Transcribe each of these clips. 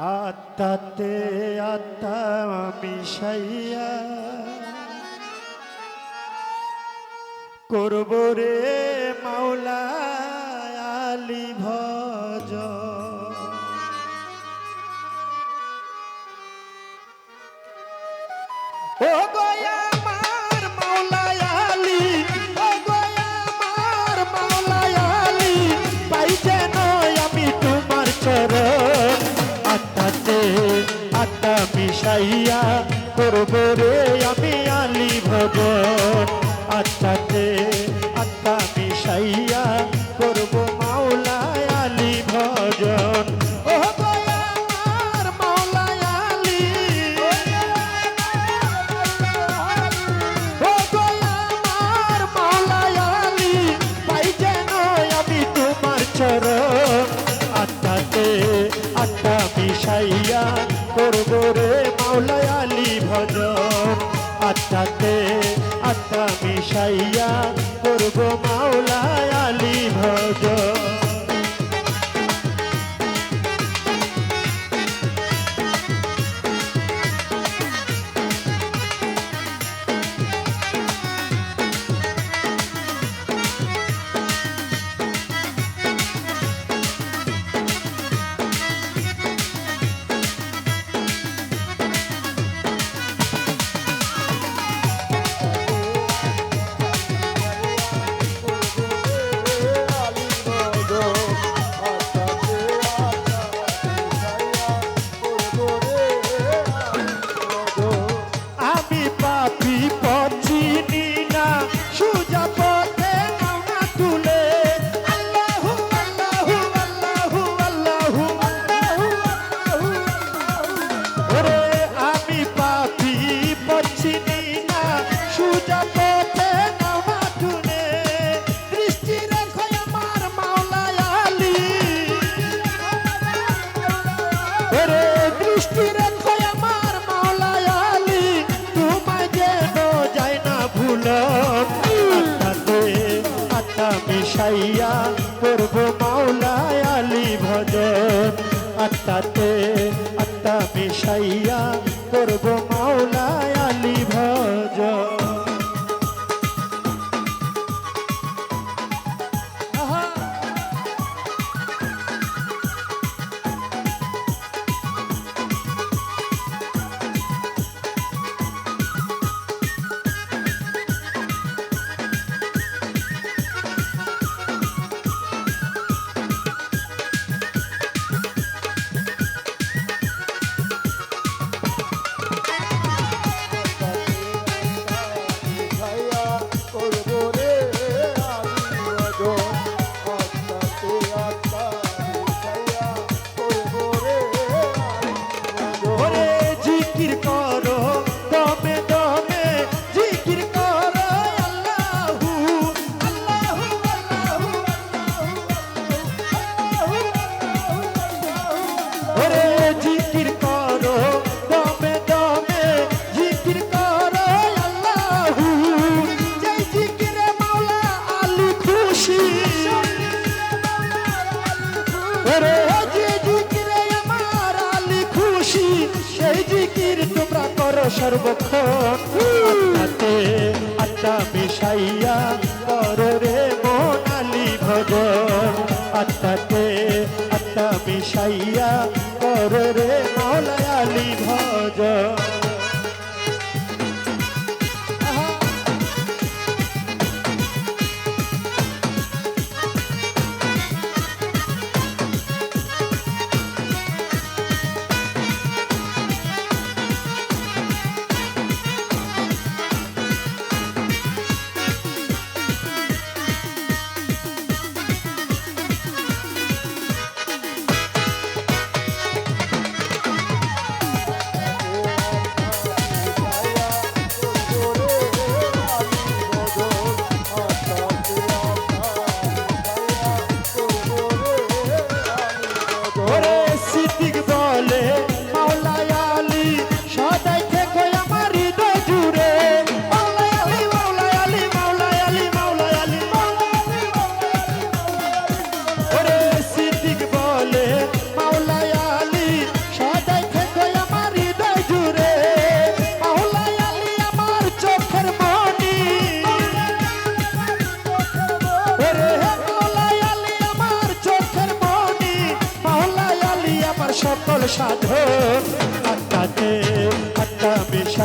আত্মাতে আত্মা মিশাইয়া করব রে মাওলা আলি ভজ মিশাইয়া করব রে আমি আলি ভজন আত্মাতে আত্মা মিশাইয়া করব মাওলা আলি ভজন ও গয়া আমার মাওলা আলি। ও আত্মা মাওলায়ালি ভজন আত্মাতে আত্মা মিশাইয়া করব মাওলায়ালি ভুলন আত্মাতে আত্মা মিশাইয়া করব মাওলায়ালি ভজন। আত্মাতে আত্মা মিশাইয়া করব সর্বক্ষণ। আত্মাতে আত্মা মিশাইয়া করো রে মন আলী ভজন। আত্মাতে আত্মা মিশাইয়া করো রে মৌলা আলী ভজন।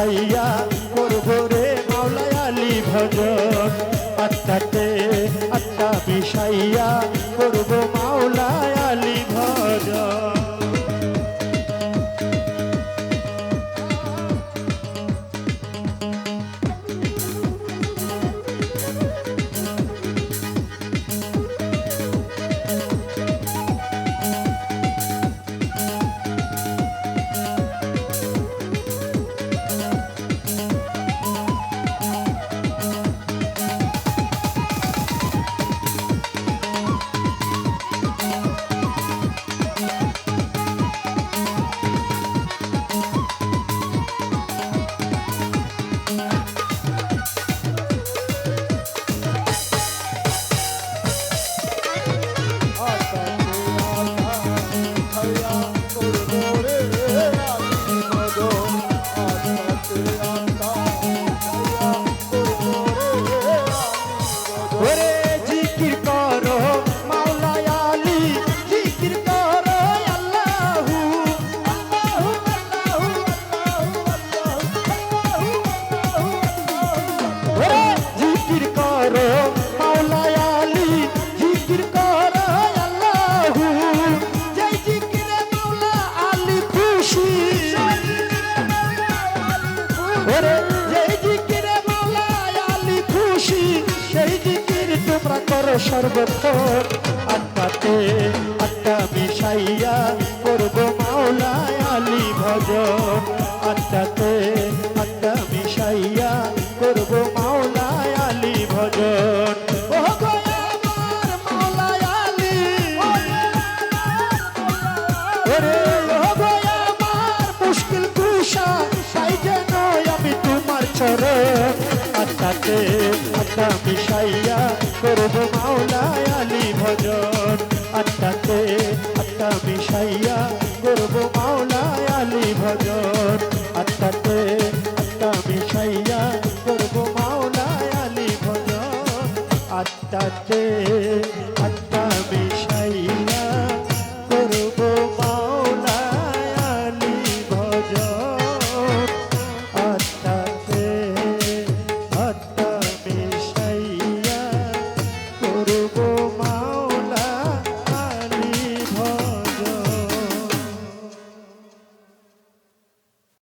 পাইয়া করব রে মাওলায় আলী ভজন। আত্মাতে আত্মা বিষাইয়া করব সর্বক্ষণ আত্মাতে আত্মা মিশাইয়া করব মাওলায় আলী ভজন। আত্মাতে আত্মা মিশাইয়া করব মাওলায় আলী ভজন। ওরে